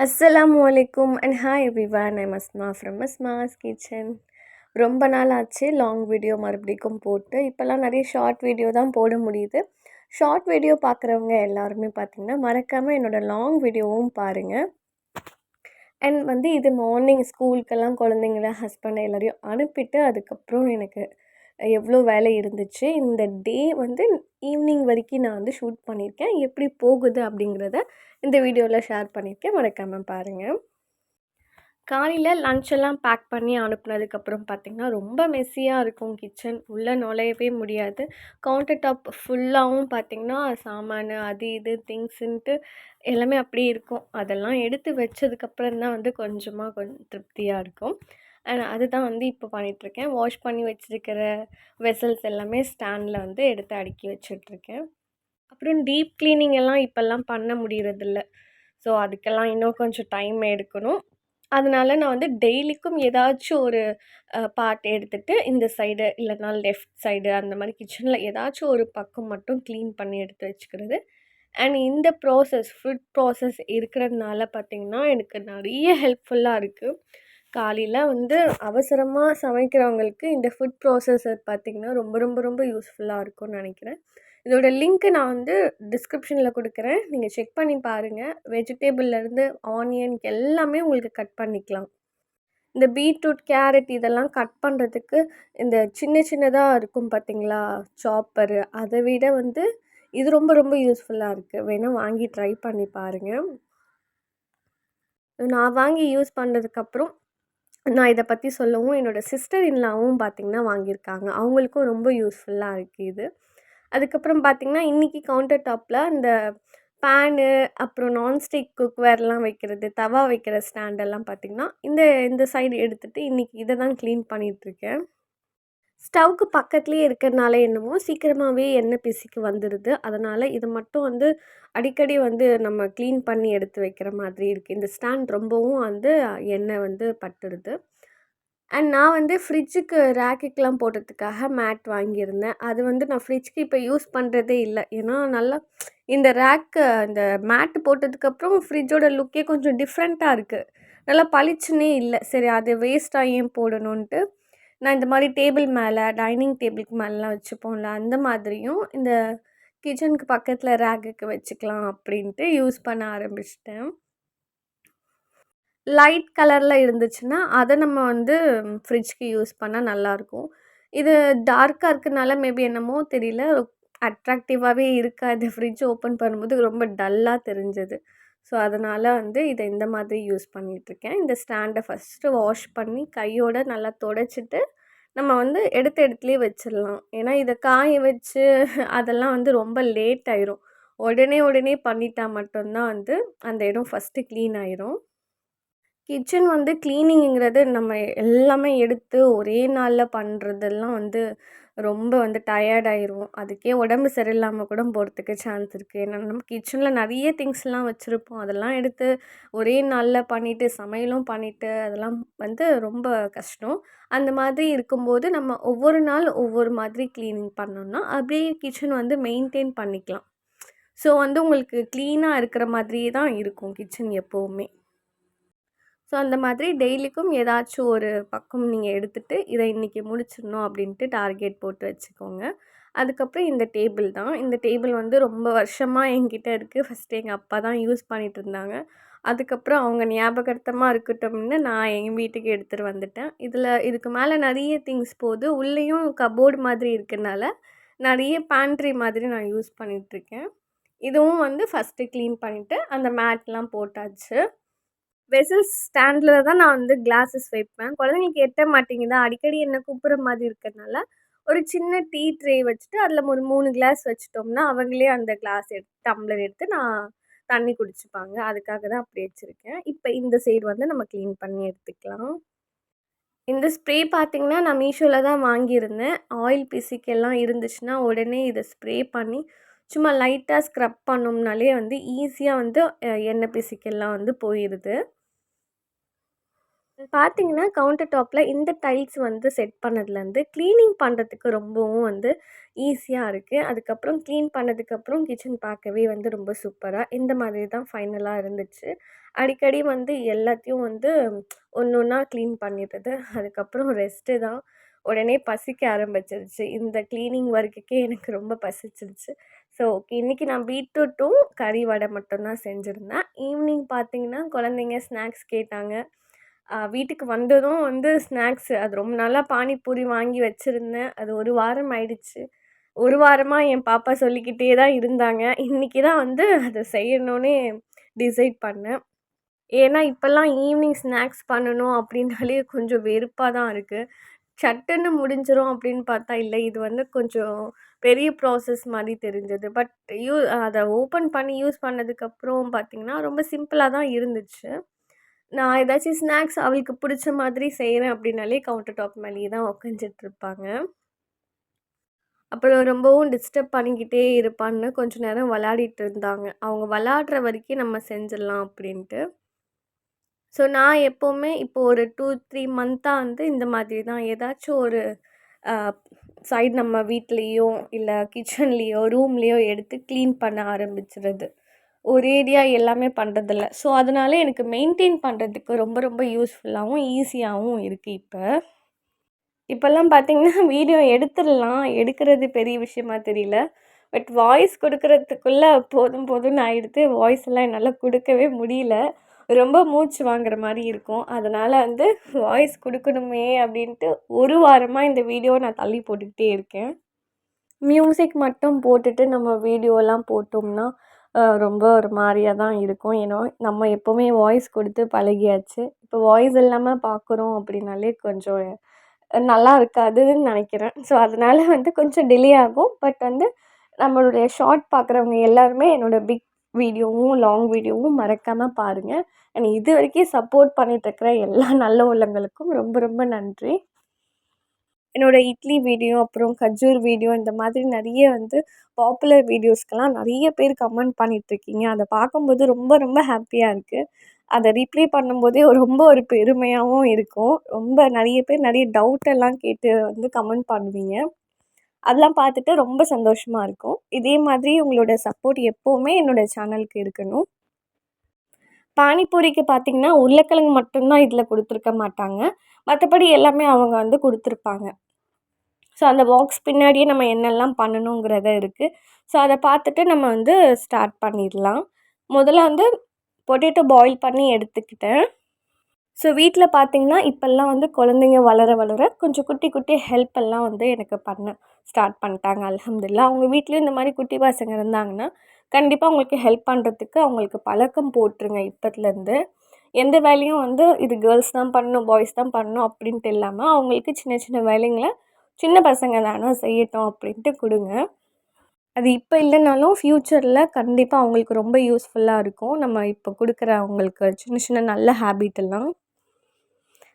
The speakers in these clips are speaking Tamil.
அஸ்ஸலாமு அலைக்கும் and hi everyone I'm Masma from Masma's kitchen ரொம்ப நாள் ஆச்சு லாங் வீடியோ மறுபடிக்கும் போட்டு. இப்போல்லாம் நிறைய ஷார்ட் வீடியோ தான் போட முடியுது. ஷார்ட் வீடியோ பார்க்குறவங்க எல்லாருமே பார்த்திங்கன்னா மறக்காமல் என்னோடய லாங் வீடியோவும் பாருங்கள் அண்ட் வந்து இது மார்னிங் ஸ்கூலுக்கெல்லாம் குழந்தைங்கள ஹஸ்பண்ட் எல்லாரையும் அனுப்பிட்டு அதுக்கப்புறம் எனக்கு எவ்வளோ வேலை இருந்துச்சு இந்த டே வந்து ஈவினிங் வரைக்கும் நான் வந்து ஷூட் பண்ணியிருக்கேன். எப்படி போகுது அப்படிங்கிறத இந்த வீடியோவில் ஷேர் பண்ணியிருக்கேன். மறக்காமல் பாருங்கள் காலையில் லஞ்செல்லாம் பேக் பண்ணி அனுப்புனதுக்கப்புறம் பார்த்திங்கன்னா ரொம்ப மெஸ்ஸியாக இருக்கும் கிச்சன் உள்ளே நுழையவே முடியாது. கவுண்டர் டாப் ஃபுல்லாகவும் பார்த்திங்கன்னா சாமான் அது இது திங்ஸுன்ட்டு எல்லாமே அப்படியே இருக்கும். அதெல்லாம் எடுத்து வச்சதுக்கப்புறம் தான் வந்து கொஞ்சமாக கொஞ்சம் திருப்தியாக இருக்கும். அண்ட் அதுதான் வந்து இப்போ பண்ணிகிட்ருக்கேன் வாஷ் பண்ணி வச்சுருக்கிற வெசல்ஸ் எல்லாமே ஸ்டாண்டில் வந்து எடுத்து அடுக்கி வச்சிட்ருக்கேன் அப்புறம் டீப் க்ளீனிங் எல்லாம் இப்போல்லாம் பண்ண முடியறதில்ல. ஸோ அதுக்கெல்லாம் இன்னும் கொஞ்சம் டைம் எடுக்கணும். அதனால நான் வந்து டெய்லிக்கும் ஏதாச்சும் ஒரு பார்ட் எடுத்துகிட்டு இந்த சைடு இல்லைனா லெஃப்ட் சைடு அந்த மாதிரி கிச்சனில் ஏதாச்சும் ஒரு பக்கம் மட்டும் க்ளீன் பண்ணி எடுத்து வச்சுக்கிறது. அண்ட் இந்த ப்ராசஸ் ஃபுட் ப்ராசஸ் இருக்கிறதுனால பார்த்திங்கன்னா எனக்கு நிறைய ஹெல்ப்ஃபுல்லாக இருக்குது காலையில் வந்து அவசரமாக சமைக்கிறவங்களுக்கு இந்த ஃபுட் ப்ராசஸர் பார்த்திங்கன்னா ரொம்ப ரொம்ப ரொம்ப யூஸ்ஃபுல்லாக இருக்கும்னு நினைக்கிறேன். இதோட லிங்க்கு நான் வந்து டிஸ்கிரிப்ஷனில் கொடுக்குறேன். நீங்கள் செக் பண்ணி பாருங்கள் வெஜிடேபிள்லேருந்து ஆனியன் எல்லாமே உங்களுக்கு கட் பண்ணிக்கலாம். இந்த பீட்ரூட் கேரட் இதெல்லாம் கட் பண்ணுறதுக்கு இந்த சின்ன சின்னதாக இருக்கும் பார்த்திங்களா சாப்பரு அதை விட வந்து இது ரொம்ப ரொம்ப யூஸ்ஃபுல்லாக இருக்குது வேணால் வாங்கி ட்ரை பண்ணி பாருங்கள் நான் வாங்கி யூஸ் பண்ணதுக்கப்புறம் நான் இதை பற்றி சொல்லவும் என்னோடய சிஸ்டர் இன்லாவும் பார்த்திங்கன்னா வாங்கியிருக்காங்க. அவங்களுக்கும் ரொம்ப யூஸ்ஃபுல்லாக இருக்குது இது. அதுக்கப்புறம் பார்த்திங்கன்னா இன்றைக்கி கவுண்டர் டாப்பில் இந்த பேனு அப்புறம் நான்ஸ்டிக் குக்வேர்லாம் வைக்கிறது தவா வைக்கிற ஸ்டாண்டெல்லாம் பார்த்திங்கன்னா இந்த இந்த சைடு எடுத்துகிட்டு இன்றைக்கி இதை தான் க்ளீன் பண்ணிகிட்ருக்கேன் ஸ்டவ்வுக்கு பக்கத்துலேயே இருக்கிறனால என்னமோ சீக்கிரமாகவே எண்ணெய் பிசிக்கு வந்துடுது அதனால் இது மட்டும் வந்து அடிக்கடி வந்து நம்ம க்ளீன் பண்ணி எடுத்து வைக்கிற மாதிரி இருக்குது இந்த ஸ்டாண்ட் ரொம்பவும் வந்து எண்ணெய் வந்து பட்டுடுது அண்ட் நான் வந்து ஃப்ரிட்ஜுக்கு ரேக்குக்கெலாம் போடுறதுக்காக மேட் வாங்கியிருந்தேன். அது வந்து நான் ஃப்ரிட்ஜுக்கு இப்போ யூஸ் பண்ணுறதே இல்லை. ஏன்னா நல்லா இந்த ரேக்கு இந்த மேட்டு போட்டதுக்கப்புறம் ஃப்ரிட்ஜோட லுக்கே கொஞ்சம் டிஃப்ரெண்ட்டாக இருக்குது நல்லா பளிச்சுன்னே இல்லை. சரி அது வேஸ்ட்டாக ஏன் போடணுன்ட்டு நான் இந்த மாதிரி டேபிள் மேலே டைனிங் டேபிளுக்கு மேலெலாம் வச்சுப்போம்ல அந்த மாதிரியும் இந்த கிச்சனுக்கு பக்கத்தில் ரேக்குக்கு வச்சுக்கலாம் அப்படின்ட்டு யூஸ் பண்ண ஆரம்பிச்சிட்டேன். லைட் கலரில் இருந்துச்சுன்னா அதை நம்ம வந்து ஃப்ரிட்ஜ்க்கு யூஸ் பண்ணால் நல்லாயிருக்கும் இது டார்க்காக இருக்கனால மேபி என்னமோ தெரியல அட்ராக்டிவாகவே இருக்காது. ஃப்ரிட்ஜ் ஓப்பன் பண்ணும்போது ரொம்ப டல்லாக தெரிஞ்சது. ஸோ அதனால் வந்து இதை இந்த மாதிரி யூஸ் பண்ணிகிட்ருக்கேன் இந்த ஸ்டாண்டை ஃபஸ்ட்டு வாஷ் பண்ணி கையோடு நல்லா தொடச்சிட்டு நம்ம வந்து எடுத்த இடத்துலேயே வச்சிடலாம். ஏன்னா இதை காய வச்சு அதெல்லாம் வந்து ரொம்ப லேட் ஆயிரும். உடனே உடனே பண்ணிட்டா மட்டும்தான் வந்து அந்த இடம் ஃபஸ்ட்டு க்ளீன் ஆயிரும். கிச்சன் வந்து க்ளீனிங்கிறது நம்ம எல்லாமே எடுத்து ஒரே நாளில் பண்ணுறதெல்லாம் வந்து ரொம்ப வந்து டயர்ட் அதுக்கே உடம்பு சரியில்லாமல் கூட போகிறதுக்கு சான்ஸ் இருக்குது ஏன்னா நம்ம கிச்சனில் நிறைய திங்ஸ்லாம் வச்சுருப்போம். அதெல்லாம் எடுத்து ஒரே நாளில் பண்ணிவிட்டு சமையலும் பண்ணிவிட்டு அதெல்லாம் வந்து ரொம்ப கஷ்டம். அந்த மாதிரி இருக்கும்போது நம்ம ஒவ்வொரு நாள் ஒவ்வொரு மாதிரி க்ளீனிங் பண்ணோம்னா அப்படியே கிச்சன் வந்து மெயின்டைன் பண்ணிக்கலாம். ஸோ வந்து உங்களுக்கு க்ளீனாக இருக்கிற மாதிரியே தான் இருக்கும் கிச்சன் எப்போவுமே. ஸோ அந்த மாதிரி டெய்லிக்கும் ஏதாச்சும் ஒரு பக்கம் நீங்கள் எடுத்துகிட்டு இதை இன்றைக்கி முடிச்சிடணும் அப்படின்ட்டு டார்கெட் போட்டு வச்சுக்கோங்க. அதுக்கப்புறம் இந்த டேபிள் தான். இந்த டேபிள் வந்து ரொம்ப வருஷமாக என்கிட்ட இருக்குது ஃபஸ்ட்டு எங்கள் அப்பா தான் யூஸ் பண்ணிகிட்டு இருந்தாங்க. அதுக்கப்புறம் அவங்க ஞாபகார்த்தமாக இருக்கட்டும்னு நான் எங்கள் வீட்டுக்கு எடுத்துகிட்டு வந்துட்டேன். இதில் இதுக்கு மேலே நிறைய திங்ஸ் போகுது உள்ளேயும் கபோர்டு மாதிரி இருக்கனால நிறைய பேண்ட்ரி மாதிரி நான் யூஸ் பண்ணிகிட்ருக்கேன் இதுவும் வந்து ஃபஸ்ட்டு க்ளீன் பண்ணிவிட்டு அந்த மேட்லாம் போட்டாச்சு. வெசல்ஸ் ஸ்டாண்டில் தான் நான் வந்து கிளாஸஸ் வைப்பேன். குழந்தைங்களுக்கு எட்ட மாட்டேங்குதா? அடிக்கடி என்னை கூப்பிட்ற மாதிரி இருக்கிறதுனால ஒரு சின்ன டீ ட்ரே வச்சுட்டு அதில் ஒரு மூணு கிளாஸ் வச்சுட்டோம்னா அவங்களே அந்த கிளாஸ் எடுத்து டம்ளர் எடுத்து நான் தண்ணி குடிச்சுப்பாங்க. அதுக்காக தான் அப்படி வச்சுருக்கேன். இப்போ இந்த சைடு வந்து நம்ம க்ளீன் பண்ணி எடுத்துக்கலாம். இந்த ஸ்ப்ரே பார்த்திங்கன்னா நான் மீஷோவில் தான் வாங்கியிருந்தேன். ஆயில் பிசிக்கெல்லாம் இருந்துச்சுன்னா உடனே இதை ஸ்ப்ரே பண்ணி சும்மா லைட்டாக ஸ்க்ரப் பண்ணோம்னாலே வந்து ஈஸியாக வந்து எண்ணெய் பிசிக்கெல்லாம் வந்து போயிடுது பார்த்தீங்கன்னா, கவுண்டர் டாப்பில் இந்த டைல்ஸ் வந்து செட் பண்ணதுலேருந்து, க்ளீனிங் பண்ணுறதுக்கு ரொம்பவும் வந்து ஈஸியாக இருக்குது அதுக்கப்புறம் க்ளீன் பண்ணதுக்கப்புறம் கிச்சன் பார்க்கவே வந்து ரொம்ப சூப்பராக இந்த மாதிரி தான் ஃபைனலாக இருந்துச்சு. அடிக்கடி வந்து எல்லாத்தையும் வந்து ஒன்று ஒன்றா க்ளீன் பண்ணிடுறது. அதுக்கப்புறம் ரெஸ்ட்டு தான். உடனே பசிக்க ஆரம்பிச்சிருச்சு. இந்த க்ளீனிங் ஒர்க்குக்கே எனக்கு ரொம்ப பசிச்சிருச்சு. ஸோ, ஓகே இன்னைக்கு நான் பீட்ரூட்டும், கறி வடை மட்டும்தான் செஞ்சுருந்தேன் ஈவினிங் பார்த்தீங்கன்னா, குழந்தைங்க ஸ்நாக்ஸ் கேட்டாங்க. வீட்டுக்கு வந்ததும் வந்து ஸ்நாக்ஸு அது ரொம்ப நாளாக பானிபூரி வாங்கி வச்சுருந்தேன் அது ஒரு வாரம் ஆயிடுச்சு. ஒரு வாரமாக என் பாப்பா சொல்லிக்கிட்டே தான் இருந்தாங்க. இன்னைக்கு தான் வந்து அதை செய்யணுன்னே டிசைட் பண்ணேன். ஏன்னா, இப்போல்லாம் ஈவினிங் ஸ்நாக்ஸ் பண்ணணும் அப்படின்னாலே கொஞ்சம் வெறுப்பாக தான் இருக்குது சட்டுன்னு முடிஞ்சிரும் அப்படின்னு பார்த்தா, இல்லை இது வந்து கொஞ்சம் பெரிய ப்ராசஸ் மாதிரி தெரிஞ்சது. பட் யூ அதை ஓப்பன் பண்ணி யூஸ் பண்ணதுக்கப்புறம் பார்த்திங்கன்னா ரொம்ப சிம்பிளாக தான் இருந்துச்சு. நான் ஏதாச்சும் ஸ்நாக்ஸ் அவளுக்கு பிடிச்ச மாதிரி செய்கிறேன் அப்படின்னாலே, கவுண்டர் டாப் மேலேயே தான் உக்காஞ்சிட்ருப்பாங்க அப்புறம் ரொம்பவும் டிஸ்டர்ப் பண்ணிக்கிட்டே இருப்பான்னு கொஞ்ச நேரம் விளையாடிட்டு இருந்தாங்க. அவங்க விளாட்ற வரைக்கும் நம்ம செஞ்சிடலாம் அப்படின்ட்டு. ஸோ, நான் எப்போவுமே இப்போ ஒரு டூ த்ரீ மந்த்தாக வந்து இந்த மாதிரி தான் ஏதாச்சும் ஒரு சைடு நம்ம வீட்லேயோ இல்லை கிச்சன்லேயோ ரூம்லேயோ எடுத்து க்ளீன் பண்ண ஆரம்பிச்சுறது. ஒரேடியா எல்லாமே பண்ணுறதில்ல ஸோ, அதனால எனக்கு மெயின்டைன் பண்ணுறதுக்கு ரொம்ப ரொம்ப யூஸ்ஃபுல்லாகவும் ஈஸியாகவும் இருக்குது இப்போ இப்போல்லாம் பார்த்தீங்கன்னா, வீடியோ எடுத்துடலாம். எடுக்கிறது பெரிய விஷயமா தெரியல. பட் வாய்ஸ் கொடுக்கறதுக்குள்ளே போதும் போதும்னு ஆகிடுது வாய்ஸ் எல்லாம் என்னால் கொடுக்கவே முடியல. ரொம்ப மூச்சு வாங்குற மாதிரி இருக்கும். அதனால் வந்து வாய்ஸ் கொடுக்கணுமே அப்படின்ட்டு ஒரு வாரமாக இந்த வீடியோவை நான் தள்ளி போட்டுக்கிட்டே இருக்கேன். மியூசிக் மட்டும் போட்டுட்டு நம்ம வீடியோலாம் போட்டோம்னா, ரொம்ப ஒரு மாதிரியாக தான் இருக்கும். ஏன்னா, நம்ம எப்போவுமே வாய்ஸ் கொடுத்து பழகியாச்சு. இப்போ வாய்ஸ் இல்லாமல் பார்க்குறோம் அப்படின்னாலே கொஞ்சம் நல்லா இருக்காதுன்னு நினைக்கிறேன் ஸோ, அதனால வந்து கொஞ்சம் டிலே ஆகும். பட் வந்து நம்மளுடைய ஷார்ட் பார்க்குறவங்க எல்லாருமே என்னோட பிக் வீடியோவும், லாங் வீடியோவும் மறக்காமல் பாருங்கள் அண்ட் இதுவரைக்கும் சப்போர்ட் பண்ணிட்டுருக்கிற எல்லா நல்ல உள்ளங்களுக்கும் ரொம்ப ரொம்ப நன்றி. என்னோட இட்லி வீடியோ, அப்புறம் கஜூர் வீடியோ இந்த மாதிரி நிறைய வந்து பாப்புலர் வீடியோஸ்க்கெலாம் நிறைய பேர் கமெண்ட் பண்ணிகிட்ருக்கீங்க அதை பார்க்கும்போது ரொம்ப ரொம்ப ஹாப்பியாக இருக்குது அதை ரீப்ளே பண்ணும்போதே ரொம்ப ஒரு பெருமையாகவும் இருக்கும். ரொம்ப நிறைய பேர் நிறைய டவுட்டெல்லாம் கேட்டு வந்து கமெண்ட் பண்ணுவீங்க. அதெல்லாம் பார்த்துட்டு ரொம்ப சந்தோஷமாக இருக்கும். இதே மாதிரி உங்களோட சப்போர்ட் எப்போவுமே என்னோட சேனலுக்கு இருக்கணும். பானிபூரிக்கு பார்த்திங்கன்னா உருளைக்கிழங்கு மட்டும்தான் இதில் கொடுத்துருக்க மாட்டாங்க. மற்றபடி எல்லாமே அவங்க வந்து கொடுத்துருப்பாங்க ஸோ, அந்த பாக்ஸ் பின்னாடியே நம்ம என்னெல்லாம் பண்ணணுங்கிறத இருக்குது ஸோ, அதை பார்த்துட்டு நம்ம வந்து ஸ்டார்ட் பண்ணிடலாம். முதல்ல வந்து பொட்டேட்டோ பாயில் பண்ணி எடுத்துக்கிட்டேன். ஸோ, வீட்டில் பார்த்திங்கன்னா இப்போல்லாம் வந்து குழந்தைங்க வளர வளர கொஞ்சம் குட்டி குட்டி ஹெல்ப் எல்லாம் வந்து எனக்கு பண்ண ஸ்டார்ட் பண்ணிட்டாங்க. அலமதுல்லா அவங்க வீட்லேயும் இந்த மாதிரி குட்டி பசங்க இருந்தாங்கன்னா, கண்டிப்பாக அவங்களுக்கு ஹெல்ப் பண்ணுறதுக்கு அவங்களுக்கு பழக்கம் போட்டுருங்க இப்போத்துலேருந்து எந்த வேலையும் வந்து இது கேர்ள்ஸ் தான் பண்ணணும், பாய்ஸ் தான் பண்ணணும் அப்படின்ட்டு இல்லாமல் அவங்களுக்கு சின்ன சின்ன வேலைங்கள சின்ன பசங்க தானே செய்யட்டும் அப்படின்ட்டு கொடுங்க அது இப்போ இல்லைனாலும் ஃப்யூச்சரில் கண்டிப்பாக அவங்களுக்கு ரொம்ப யூஸ்ஃபுல்லாக இருக்கும். நம்ம இப்போ கொடுக்குற அவங்களுக்கு சின்ன சின்ன நல்ல ஹேபிட் எல்லாம்.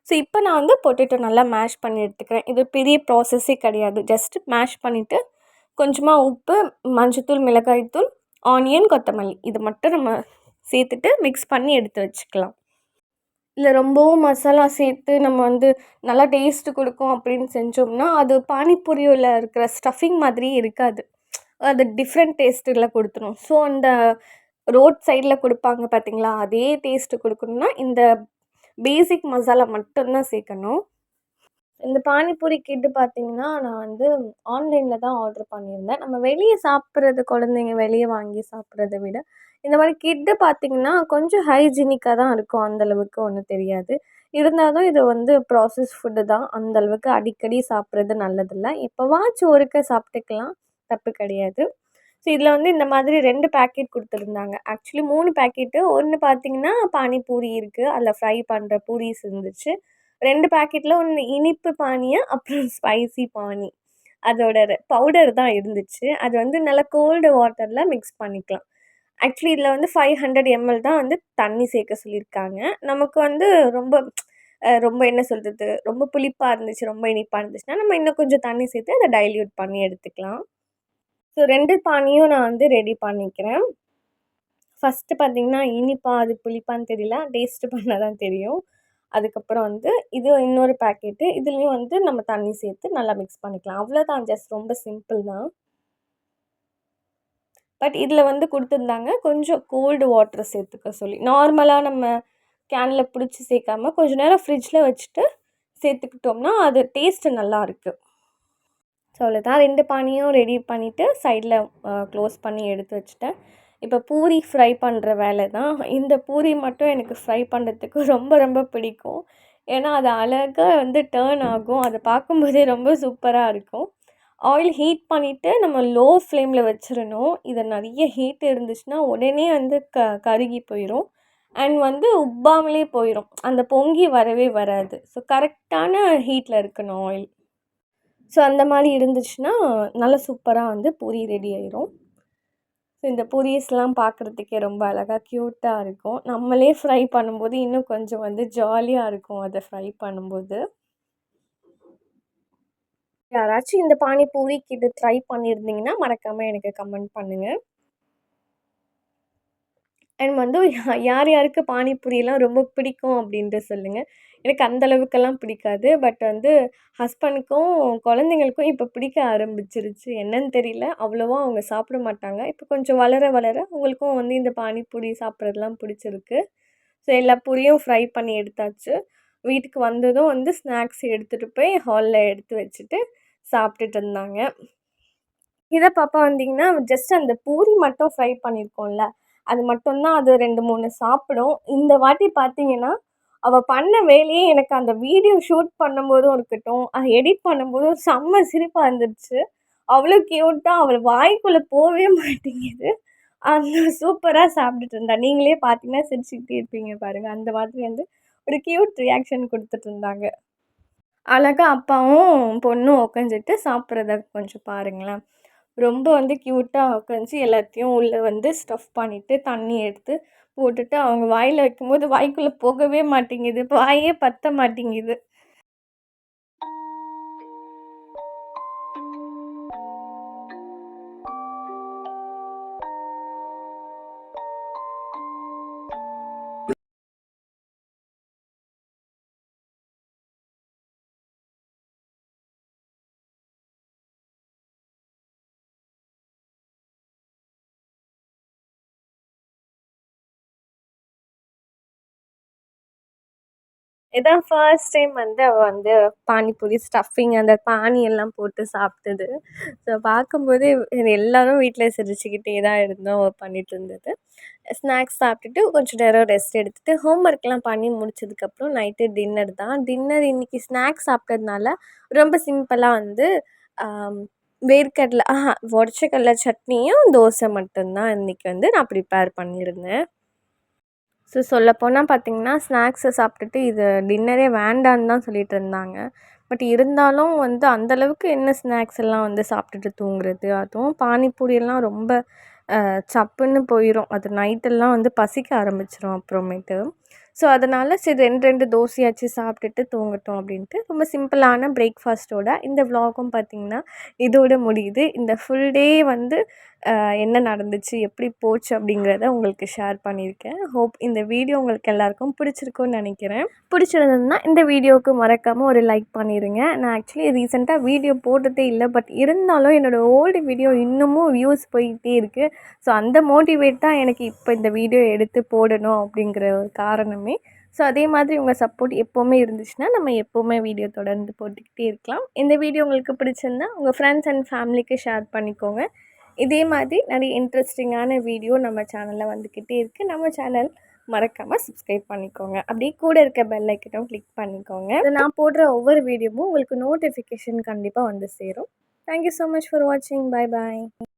ஸோ, இப்போ நான் வந்து பொட்டேட்டோ நல்லா மேஷ் பண்ணி எடுத்துக்கிறேன். இது பெரிய ப்ராசஸே கிடையாது. ஜஸ்ட் மேஷ் பண்ணிவிட்டு கொஞ்சமாக உப்பு, மஞ்சத்தூள், மிளகாய் தூள், ஆனியன், கொத்தமல்லி இது மட்டும் நம்ம சேர்த்துட்டு மிக்ஸ் பண்ணி எடுத்து வச்சுக்கலாம். இல்லை ரொம்பவும் மசாலா சேர்த்து நம்ம வந்து நல்லா டேஸ்ட்டு கொடுக்கும் அப்படின்னு செஞ்சோம்னா, அது பானிபூரியில் இருக்கிற ஸ்டஃபிங் மாதிரியே இருக்காது. அது டிஃப்ரெண்ட் டேஸ்ட்டில் கொடுத்துரும் ஸோ, அந்த ரோட் சைடில் கொடுப்பாங்க பார்த்தீங்களா, அதே டேஸ்ட்டு கொடுக்கணும்னா இந்த பேசிக் மசாலா மட்டும்தான் சேர்க்கணும். இந்த பானிபூரி கிட் பார்த்தீங்கன்னா, நான் வந்து ஆன்லைனில் தான் ஆர்டர் பண்ணியிருந்தேன். நம்ம வெளியே சாப்பிட்றது குழந்தைங்க வெளியே வாங்கி சாப்பிட்றத விட, இந்த மாதிரி கிட்டு பார்த்தீங்கன்னா, கொஞ்சம் ஹைஜீனிக்காக தான் இருக்கும். அந்த அளவுக்கு ஒண்ணும் தெரியாது. இருந்தாலும் இது வந்து ப்ராசஸ் ஃபுட்டு தான். அந்த அளவுக்கு அடிக்கடி சாப்பிட்றது நல்லதில்ல. எப்போவாச்சும் ஒருக்க சாப்பிட்டுக்கலாம். தப்பு கிடையாது. ஸோ, இதில் வந்து இந்த மாதிரி ரெண்டு பேக்கெட் கொடுத்துருந்தாங்க ஆக்சுவலி மூணு பேக்கெட்டு. ஒன்று பார்த்தீங்கன்னா, பானிபூரி இருக்குது அதில் ஃப்ரை பண்ணுற பூரிஸ் இருந்துச்சு. ரெண்டு பேக்கெட்டில் ஒன்று இனிப்பு பானியம் அப்புறம் ஸ்பைசி பானி. அதோட பவுடர் தான் இருந்துச்சு. அது வந்து நல்லா கோல்டு வாட்டரில் மிக்ஸ் பண்ணிக்கலாம். ஆக்சுவலி இதில் வந்து 500 எம்எல் தான் வந்து தண்ணி சேர்க்க சொல்லியிருக்காங்க. நமக்கு வந்து ரொம்ப ரொம்ப என்ன சொல்கிறது ரொம்ப புளிப்பாக இருந்துச்சு, ரொம்ப இனிப்பாக இருந்துச்சுன்னா, நம்ம இன்னும் கொஞ்சம் தண்ணி சேர்த்து அதை டைல்யூட் பண்ணி எடுத்துக்கலாம். ஸோ, ரெண்டு பானியும் நான் வந்து ரெடி பண்ணிக்கிறேன். ஃபர்ஸ்ட்டு பார்த்தீங்கன்னா, இனிப்பா அது புளிப்பான்னு தெரியல. டேஸ்ட்டு பண்ணால் தான் தெரியும். அதுக்கப்புறம் வந்து இது இன்னொரு பேக்கெட்டு இதுலேயும் வந்து நம்ம தண்ணி சேர்த்து நல்லா மிக்ஸ் பண்ணிக்கலாம். அவ்வளோதான் ஜஸ்ட் ரொம்ப சிம்பிள் தான். பட் இதில் வந்து கொடுத்துருந்தாங்க கொஞ்சம் கோல்டு வாட்டர் சேர்த்துக்க சொல்லி. நார்மலாக நம்ம கேனில் பிடிச்சி சேர்க்காம கொஞ்சம் நேரம் ஃப்ரிட்ஜில் வச்சுட்டு சேர்த்துக்கிட்டோம்னா அது டேஸ்ட்டு நல்லாயிருக்கு ஸோ அவ்வளோதான் ரெண்டு பானியும் ரெடி பண்ணிவிட்டு சைடில் க்ளோஸ் பண்ணி எடுத்து வச்சுட்டேன். இப்போ பூரி ஃப்ரை பண்ணுற வேலை தான். இந்த பூரி மட்டும் எனக்கு ஃப்ரை பண்ணுறதுக்கு ரொம்ப ரொம்ப பிடிக்கும். ஏன்னா அது அழகாக வந்து டேர்ன் ஆகும். அதை பார்க்கும்போதே ரொம்ப சூப்பராக இருக்கும். ஆயில் ஹீட் பண்ணிவிட்டு நம்ம லோ ஃப்ளேமில் வச்சிடணும். இதை நிறைய ஹீட் இருந்துச்சுன்னா உடனே வந்து க கருகி போயிடும் அண்ட் வந்து உப்பாமலே போயிடும் அந்த பொங்கி வரவே வராது. ஸோ கரெக்டான ஹீட்டில் இருக்கணும் ஆயில் ஸோ அந்த மாதிரி இருந்துச்சுன்னா நல்லா சூப்பராக வந்து பூரி ரெடி ஆயிரும். ஸோ இந்த பூரிஸ்லாம் பார்க்குறதுக்கே ரொம்ப அழகாக க்யூட்டாக இருக்கும். நம்மளே ஃப்ரை பண்ணும்போது இன்னும் கொஞ்சம் வந்து ஜாலியாக இருக்கும் அதை ஃப்ரை பண்ணும்போது. யாராச்சும் இந்த பானிபூரிக்கு இது ட்ரை பண்ணியிருந்தீங்கன்னா மறக்காமல் எனக்கு கமெண்ட் பண்ணுங்கள் அண்ட் வந்து யார் யாருக்கு பானிபூரியெல்லாம் ரொம்ப பிடிக்கும் அப்படின்ட்டு சொல்லுங்கள் எனக்கு அந்த அளவுக்கெல்லாம் பிடிக்காது. பட் வந்து ஹஸ்பண்டுக்கும் குழந்தைங்களுக்கும் இப்போ பிடிக்க ஆரம்பிச்சிருச்சு. என்னன்னு தெரியல. அவ்வளோவா அவங்க சாப்பிட மாட்டாங்க. இப்போ கொஞ்சம் வளர வளர அவங்களுக்கும் வந்து இந்த பானிபூரி சாப்பிட்றதுலாம் பிடிச்சிருக்கு. ஸோ எல்லா பூரியும் ஃப்ரை பண்ணி எடுத்தாச்சு. வீட்டுக்கு வந்ததும் வந்து ஸ்நாக்ஸ் எடுத்துகிட்டு போய் ஹாலில் எடுத்து வச்சுட்டு சாப்பிட்டுட்டு இருந்தாங்க. இதை பாப்பா வந்தீங்கன்னா ஜஸ்ட் அந்த பூரி மட்டும் ஃப்ரை பண்ணியிருக்கோம்ல அது மட்டும்தான் அது ரெண்டு மூணு சாப்பிடும். இந்த வாட்டி பார்த்தீங்கன்னா அவள் பண்ண வேலையே எனக்கு அந்த வீடியோ ஷூட் பண்ணும்போதும் இருக்கட்டும் அதை எடிட் பண்ணும்போதும் செம்ம சிரிப்பாக இருந்துச்சு. அவ்வளோ க்யூட்டாக அவள் வாய்க்குள்ளே போகவே மாட்டேங்குது. அந்த சூப்பராக சாப்பிட்டுட்டு இருந்தா. நீங்களே பார்த்தீங்கன்னா சிரிச்சுக்கிட்டே இருப்பீங்க பாருங்கள் அந்த மாதிரி வந்து ஒரு க்யூட் ரியாக்ஷன் கொடுத்துட்டு இருந்தாங்க. அழகா அப்பாவும் பொண்ணும் உட்காந்துட்டு சாப்பிட்றத கொஞ்சம் பாருங்களேன். ரொம்ப வந்து க்யூட்டாக உட்காந்துச்சு எல்லாத்தையும் உள்ளே வந்து ஸ்டஃப் பண்ணிவிட்டு தண்ணி எடுத்து போட்டுட்டு அவங்க வாயில் வைக்கும்போது வாய்க்குள்ளே போகவே மாட்டேங்குது. வாயே பற்ற மாட்டேங்குது. இதான் ஃபர்ஸ்ட் டைம் வந்து அவள் வந்து பானிபூரி ஸ்டஃபிங் அந்த பானி எல்லாம் போட்டு சாப்பிட்டது. ஸோ பார்க்கும்போதே எல்லோரும் வீட்டில் சிரிச்சுக்கிட்டே தான் இருந்தோம் அவள் பண்ணிகிட்டு இருந்தது. ஸ்நாக்ஸ் சாப்பிட்டுட்டு கொஞ்சம் நேரம் ரெஸ்ட் எடுத்துகிட்டு ஹோம் ஒர்க்லாம் பண்ணி முடிச்சதுக்கப்புறம் நைட்டு டின்னர் தான். டின்னர் இன்றைக்கி ஸ்நாக்ஸ் சாப்பிட்டதுனால ரொம்ப சிம்பிளாக வந்து வேர்க்கடலை ஆஹா உடச்ச சட்னியும் தோசை மட்டும்தான் இன்றைக்கி வந்து நான் ப்ரிப்பேர் பண்ணியிருந்தேன். ஸோ சொல்லப்போனால் பார்த்திங்கன்னா ஸ்நாக்ஸை சாப்பிட்டுட்டு இது டின்னரே வேண்டான்னு தான் சொல்லிட்டு இருந்தாங்க. பட் இருந்தாலும் வந்து அந்தளவுக்கு என்ன ஸ்நாக்ஸ் எல்லாம் வந்து சாப்பிட்டுட்டு தூங்குறது? அதுவும் பானிபூரியெல்லாம் ரொம்ப சப்புன்னு போயிடும் அது நைட்டெல்லாம் வந்து பசிக்க ஆரம்பிச்சிடும் அப்புறமேட்டு. ஸோ அதனால் சரி ரெண்டு ரெண்டு தோசையாச்சும் சாப்பிட்டுட்டு தூங்கட்டும் அப்படின்ட்டு ரொம்ப சிம்பிளான பிரேக்ஃபாஸ்ட்டோட இந்த விலாகும் பார்த்திங்கன்னா இதோட முடியுது. இந்த ஃபுல் டே வந்து என்ன நடந்துச்சு எப்படி போச்சு அப்படிங்கிறத உங்களுக்கு ஷேர் பண்ணியிருக்கேன். ஹோப் இந்த வீடியோ உங்களுக்கு எல்லாருக்கும் பிடிச்சிருக்கும்னு நினைக்கிறேன். பிடிச்சிருந்ததுன்னா இந்த வீடியோவுக்கு மறக்காமல் ஒரு லைக் பண்ணிடுங்க நான் ஆக்சுவலி ரீசெண்டாக வீடியோ போட்டதே இல்லை பட் இருந்தாலும் என்னோடய ஓல்டு வீடியோ இன்னமும் வியூஸ் போயிட்டே இருக்குது ஸோ அந்த மோட்டிவேட் தான் எனக்கு இப்போ இந்த வீடியோ எடுத்து போடணும் அப்படிங்கிற ஒரு காரணம் ஸோ அதே மாதிரி உங்கள் சப்போர்ட் எப்போவுமே இருந்துச்சுன்னா நம்ம எப்போவுமே வீடியோ தொடர்ந்து போட்டுக்கிட்டே இருக்கலாம். இந்த வீடியோ உங்களுக்கு பிடிச்சிருந்தா உங்கள் ஃப்ரெண்ட்ஸ் அண்ட் ஃபேமிலிக்கு ஷேர் பண்ணிக்கோங்க. இதே மாதிரி நிறைய இன்ட்ரெஸ்டிங்கான வீடியோ நம்ம சேனலில் வந்துக்கிட்டே இருக்குது நம்ம சேனல் மறக்காமல் சப்ஸ்கிரைப் பண்ணிக்கோங்க. அப்படியே கூட இருக்க பெல் ஐக்கனும் கிளிக் பண்ணிக்கோங்க. நான் போடுற ஒவ்வொரு வீடியோவும் உங்களுக்கு நோட்டிஃபிகேஷன் கண்டிப்பாக வந்து சேரும். தேங்க்யூ ஸோ மச் ஃபார் வாட்சிங் பாய் பாய்